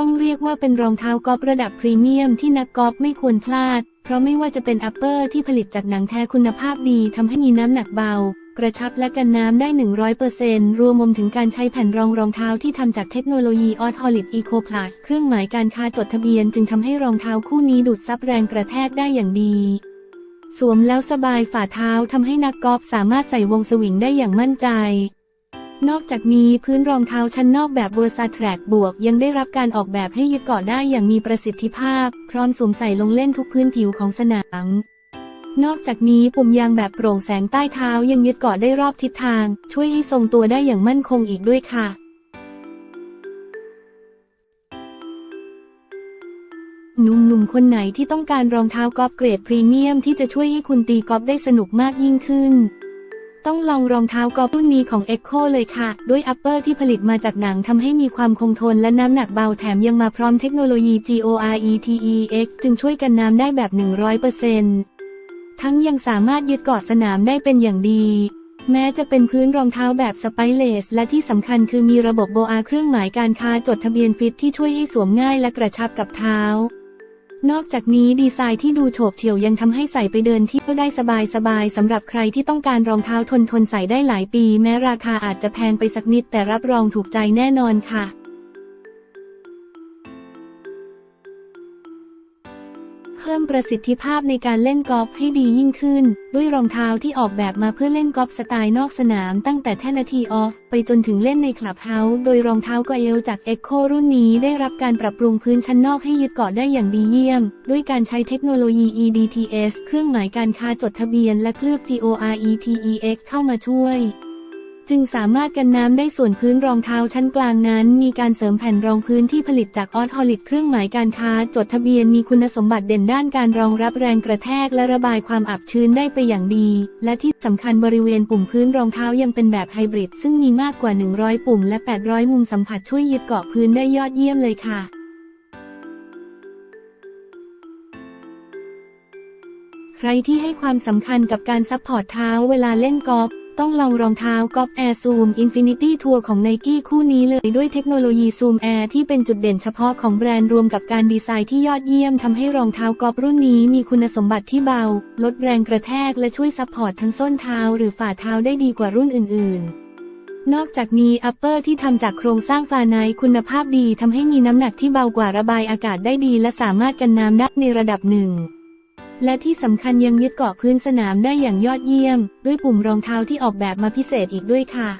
ต้องเรียกว่าเป็นรองเท้ากอล์ฟระดับพรีเมียมที่นักกอล์ฟไม่ควรพลาด เพราะไม่ว่าจะเป็นอัปเปอร์ที่ผลิตจากหนังแท้คุณภาพดีทำให้มีน้ำหนักเบา กระชับและกันน้ำได้ 100%รวมมถึงการใช้แผ่นรองรองเท้าที่ทำจากเทคโนโลยีออทอลิดอีโคพลัสเครื่องหมายการค้าจดทะเบียนจึงทำให้รองเท้าคู่นี้ดูดซับแรงกระแทกได้อย่างดีสวมแล้วสบายฝ่าเท้าทำให้นักกอล์ฟสามารถใส่วงสวิงได้อย่างมั่นใจ นอกจากนี้พื้นรองเท้าชั้นนอกแบบเวอร์ซาแทร็กบวก ยังได้รับการออกแบบให้ยึดเกาะได้อย่างมีประสิทธิภาพ พร้อมสวมใส่ลงเล่นทุกพื้นผิวของสนาม นอกจากนี้ปุ่มยางแบบโปร่งแสงใต้เท้ายังยึดเกาะได้รอบทิศทาง ช่วยให้ทรงตัวได้อย่างมั่นคงอีกด้วยค่ะหนุ่มๆ คนไหนที่ต้องการรองเท้ากอล์ฟเกรดพรีเมียมที่จะช่วยให้คุณตีกอล์ฟได้สนุกมากยิ่งขึ้น ต้องลองรองเท้ากอล์ฟรุ่นนี้ของ Echo เลยค่ะ ด้วยอัปเปอร์ที่ผลิตมาจากหนังทำให้มีความคงทนและน้ำหนักเบาแถมยังมาพร้อมเทคโนโลยี GORETEX จึงช่วยกันน้ำได้แบบ 100%ทั้งยังสามารถยึดเกาะสนามได้เป็นอย่างดี แม้จะเป็นพื้นรองเท้าแบบสไปเลส และที่สำคัญคือมีระบบโบอาเครื่องหมายการค้าจดทะเบียนฟิตที่ช่วยให้สวมง่ายและกระชับกับเท้า นอกจากนี้ดีไซน์ที่ดูโฉบเฉี่ยวยังทำให้ใส่ไปเดินที่ก็ได้สบายๆสำหรับใครที่ต้องการรองเท้าทนทนใส่ได้หลายปี แม้ราคาอาจจะแพงไปสักนิดแต่รับรองถูกใจแน่นอนค่ะ พิ่มประสิทธิภาพในการเล่นกอล์ฟให้ดียิ่งขึ้น ด้วยรองเท้าที่ออกแบบมาเพื่อเล่นกอล์ฟสไตล์นอกสนามตั้งแต่แท่นาทีออฟ ไปจนถึงเล่นในคลับเฮาส์โดยรองเท้ากเอลจาก Echo รุ่นนี้ได้รับการปรับปรุงพื้นชั้นนอกให้ยึดเกาะได้อย่างดีเยี่ยม ด้วยการใช้เทคโนโลยี EDTS เครื่องหมายการค้าจดทะเบียนและเคลือบ GORETEX เข้ามาช่วย จึงสามารถกันน้ำได้ส่วนพื้นรองเท้าชั้นกลางนั้น มีการเสริมแผ่นรองพื้นที่ผลิตจากออทอลิดเครื่องหมายการค้า จดทะเบียนมีคุณสมบัติเด่นด้านการรองรับแรงกระแทกและระบายความอับชื้นได้ไปอย่างดี และที่สำคัญบริเวณปุ่มพื้นรองเท้ายังเป็นแบบไฮบริด ซึ่งมีมากกว่า 100 ปุ่มและ 800 มุมสัมผัสช่วยยึดเกาะพื้นได้ยอดเยี่ยมเลยค่ะใครที่ให้ความสำคัญกับการซัพพอร์ตเท้าเวลาเล่นกอล์ฟ ต้องลองรองเท้ากอล์ฟแอร์ซูมอินฟินิตี้ทัวร์ของไนกี้คู่นี้เลยด้วยเทคโนโลยีซูมแอร์ที่เป็นจุดเด่นเฉพาะของแบรนด์รวมกับการดีไซน์ที่ยอดเยี่ยมทำให้รองเท้ากอฟรุ่นนี้มีคุณสมบัติที่เบา ลดแรงกระแทกและช่วยซัพพอร์ตทั้งส้นเท้าหรือฝ่าเท้าได้ดีกว่ารุ่นอื่น ๆนอกจากนี้อัปเปอร์ที่ทำจากโครงสร้างฟาไนคุณภาพดีทำให้มีน้ำหนักที่เบากว่าระบายอากาศได้ดีและสามารถกันน้ำได้ในระดับหนึ่ง และที่สำคัญยังยึดเกาะพื้นสนามได้อย่างยอดเยี่ยม ด้วยปุ่มรองเท้าที่ออกแบบมาพิเศษอีกด้วยค่ะ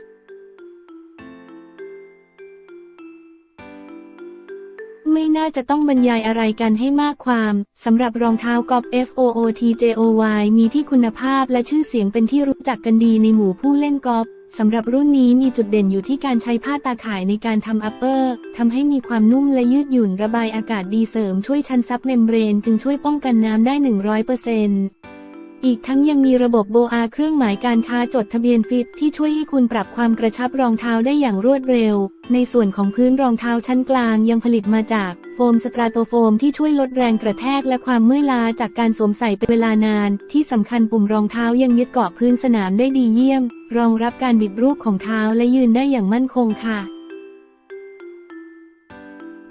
ไม่น่าจะต้องบรรยายอะไรกันให้มากความสำหรับรองเท้ากอล์ฟ FOOTJOY มีที่คุณภาพและชื่อเสียงเป็นที่รู้จักกันดีในหมู่ผู้เล่นกอล์ฟ สำหรับรุ่นนี้มีจุดเด่นอยู่ที่การใช้ผ้าตาข่ายในการทำอัปเปอร์ทำให้มีความนุ่มและยืดหยุ่นระบายอากาศดีเสริมช่วยชันซับเมมเบรนจึงช่วยป้องกันน้ำได้ 100% อีกทั้งยังมีระบบโบอาเครื่องหมายการค้าจดทะเบียนฟิตที่ช่วยให้คุณปรับความกระชับรองเท้าได้อย่างรวดเร็ว ในส่วนของพื้นรองเท้าชั้นกลางยังผลิตมาจากโฟมสตราโตโฟมที่ช่วยลดแรงกระแทกและความเมื่อยล้าจากการสวมใส่เป็นเวลานาน ที่สำคัญปุ่มรองเท้ายังยึดเกาะพื้นสนามได้ดีเยี่ยม รองรับการบิดรูปของเท้าและยืนได้อย่างมั่นคงค่ะ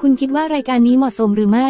คุณคิดว่ารายการนี้เหมาะสมหรือไม่